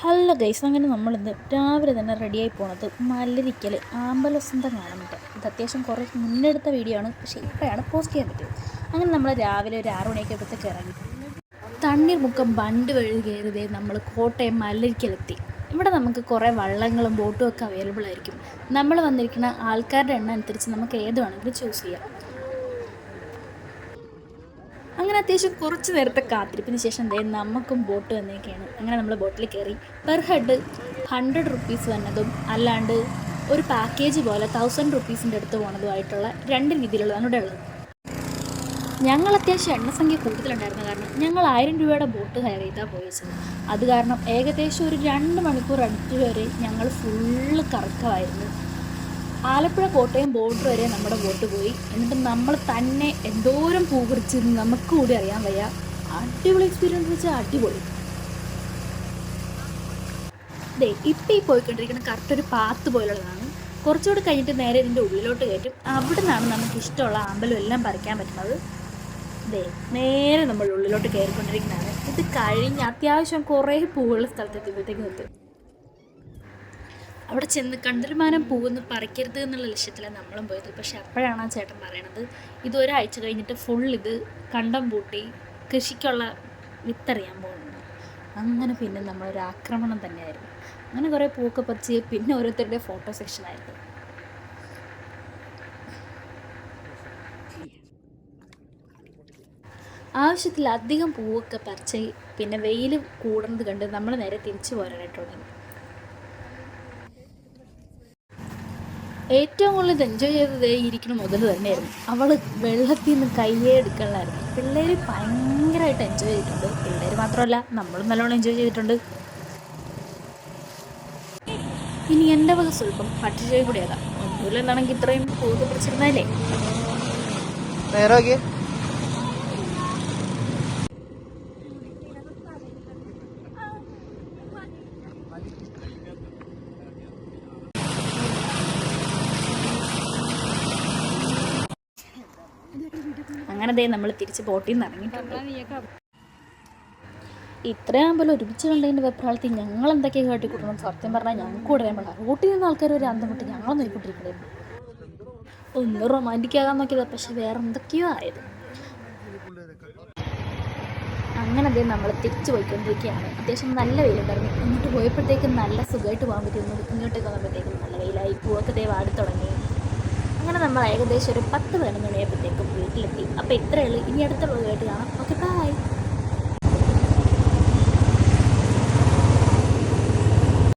Hello guys അങ്ങനെ നമ്മളിന്ന് രാവിലെ തന്നെ റെഡിയായി പോണത് മല്ലരിക്കൽ ആമ്പലസന്തം കാണുന്നുണ്ട് ഇത് അത്യാവശ്യം കുറേ മുന്നെടുത്ത വീഡിയോ ആണ് പക്ഷേ ഇപ്പോഴാണ് പോസ്റ്റ് ചെയ്യാൻ പറ്റിയത്. അങ്ങനെ നമ്മൾ രാവിലെ ഒരു ആറു മണിയൊക്കെ ആകുമ്പോഴത്തേക്ക് ഇറങ്ങി. തണ്ണീർമുക്കം ബണ്ട് വഴി കയറിയതേ നമ്മൾ കോട്ടയം മല്ലരിക്കലെത്തി. ഇവിടെ നമുക്ക് കുറേ വള്ളങ്ങളും ബോട്ടും ഒക്കെ അവൈലബിൾ ആയിരിക്കും. നമ്മൾ വന്നിരിക്കുന്ന ആൾക്കാരുടെ എണ്ണം അനുസരിച്ച് നമുക്ക് ഏത് വേണമെങ്കിലും ചൂസ് ചെയ്യാം. അങ്ങനെ അത്യാവശ്യം കുറച്ച് നേരത്തെ കാത്തിരിപ്പിന് ശേഷം ദേ നമുക്കും ബോട്ട് വന്നേക്കാണ്. അങ്ങനെ നമ്മൾ ബോട്ടിൽ കയറി. പെർ ഹെഡ് ഹൺഡ്രഡ് റുപ്പീസ് വന്നതും അല്ലാണ്ട് ഒരു പാക്കേജ് പോലെ തൗസൻഡ് റുപ്പീസിന്റെ അടുത്ത് പോണതുമായിട്ടുള്ള രണ്ട് രീതിയിലുള്ളതാണ് ഇവിടെ ഉള്ളത്. ഞങ്ങൾ അത്യാവശ്യം എണ്ണസംഖ്യ കൂടുതലുണ്ടായിരുന്ന കാരണം ഞങ്ങൾ ആയിരം രൂപയുടെ ബോട്ട് ഹയർ ചെയ്താൽ പോയിച്ചത്. അത് കാരണം ഏകദേശം ഒരു രണ്ട് മണിക്കൂർ അടുത്ത് വരെ ഞങ്ങൾ ഫുള്ള് കറക്കമായിരുന്നു. ആലപ്പുഴ കോട്ടയം ബോർഡർ വരെ നമ്മുടെ ബോട്ട് പോയി. എന്നിട്ട് നമ്മൾ തന്നെ എന്തോരം പൂ പറിച്ചെന്ന് നമുക്ക് കൂടി അറിയാൻ വയ്യ. അടിപൊളി എക്സ്പീരിയൻസ് വെച്ചാൽ അടിപൊളി. ദേ ഇപ്പം ഈ പോയിക്കൊണ്ടിരിക്കുന്ന കറക്റ്റ് ഒരു പാത്ത് പോലുള്ളതാണ്. കുറച്ചുകൂടി കഴിഞ്ഞിട്ട് നേരെ ഇതിന്റെ ഉള്ളിലോട്ട് കയറ്റും. അവിടെ നിന്നാണ് നമുക്ക് ഇഷ്ടമുള്ള അമ്പലം എല്ലാം പറിക്കാൻ പറ്റുന്നത്. ദേ നേരെ നമ്മൾ ഉള്ളിലോട്ട് കയറിക്കൊണ്ടിരിക്കുന്നതാണ്. ഇത് കഴിഞ്ഞ് അത്യാവശ്യം കുറേ പൂവുള്ള സ്ഥലത്തെത്തിയപ്പോഴത്തേക്ക് നിർത്തും അവിടെ ചെന്ന് കണ്ടൽമാനം പോകുന്നു പറിക്കരുത് എന്നുള്ള ലക്ഷ്യത്തിലാണ് നമ്മളും പോയത്. പക്ഷെ അപ്പോഴാണ് ആ ചേട്ടൻ പറയണത് ഇത് ഒരാഴ്ച കഴിഞ്ഞിട്ട് ഫുൾ ഇത് കണ്ടം പൂട്ടി കൃഷിക്കുള്ള വിത്തറിയാൻ പോകുന്നുണ്ട് അങ്ങനെ പിന്നെ നമ്മളൊരു ആക്രമണം തന്നെയായിരുന്നു. അങ്ങനെ കുറേ പൂക്കെ പറിച്ച് പിന്നെ ഓരോരുത്തരുടെ ഫോട്ടോ സെക്ഷനായിരുന്നു ആവശ്യത്തിലധികം പൂവൊക്കെ പറിച്ച് പിന്നെ വെയിൽ കൂടുന്നത് കണ്ട് നമ്മൾ നേരെ തിരിച്ചു പോരാനായിട്ട് ഏറ്റവും കൂടുതൽ എൻജോയ് ചെയ്തത് ഇരിക്കുന്ന മുതൽ തന്നെയായിരുന്നു. അവൾ വെള്ളത്തിൽ നിന്ന് കയ്യേ എടുക്കണമായിരുന്നു പിള്ളേർ ഭയങ്കരമായിട്ട് എൻജോയ് ചെയ്തിട്ടുണ്ട്. പിള്ളേർ മാത്രമല്ല നമ്മളും നല്ലോണം എൻജോയ് ചെയ്തിട്ടുണ്ട്. ഇനി എന്റെ വക സ്വല്പം പട്ടിച്ചോയി കൂടിയതാ ഒന്നുമില്ല എന്താണെങ്കിൽ ഇത്രയും കൂടുതൽ പിടിച്ചിരുന്നാലേ അങ്ങനെ ദേ നമ്മൾ തിരിച്ച് ബോട്ടിൽ നിന്ന് ഇറങ്ങിയിട്ടുണ്ട്. ഇത്രയാകുമ്പോൾ ഒരുമിച്ച് കണ്ടതിന്റെ വെപ്രാളത്തിൽ ഞങ്ങൾ എന്തൊക്കെ കാട്ടിക്കൂട്ടണം സത്യം പറഞ്ഞാൽ ഞങ്ങൾക്ക് കൂടെ അറിയാൻ റൂട്ടിൽ നിന്ന് ആൾക്കാർ ഒരു അന്തം ഞങ്ങൾ ഞങ്ങളെ നോക്കിക്കൊണ്ടിരിക്കണായിരുന്നു ഒന്ന് റൊമാന്റിക് ആകാൻ നോക്കിയത് പക്ഷെ വേറെ എന്തൊക്കെയോ ആയത്. അങ്ങനെ അതേ നമ്മൾ തിരിച്ചു പോയിക്കൊണ്ടിരിക്കുകയാണ്. അത്യാവശ്യം നല്ല വെയിലുണ്ടായിരുന്നു. ഇങ്ങോട്ട് പോയപ്പോഴത്തേക്കും നല്ല സുഖമായിട്ട് പോകാൻ പറ്റുന്നു ഇങ്ങോട്ടേക്ക് വന്നപ്പോഴത്തേക്കും നല്ല വെയിലായി. പൂവൊക്കെ ദേ വാടി തുടങ്ങി. ഏകദേശം ഒരു പത്ത് പതിനൊന്ന് മണിയായപ്പോഴത്തേക്കും വീട്ടിലെത്തി. അപ്പോൾ ഇത്രയേ ഉള്ളൂ. ഇനി അടുത്ത വ്ളോഗായിട്ട് കാണാം. Okay bye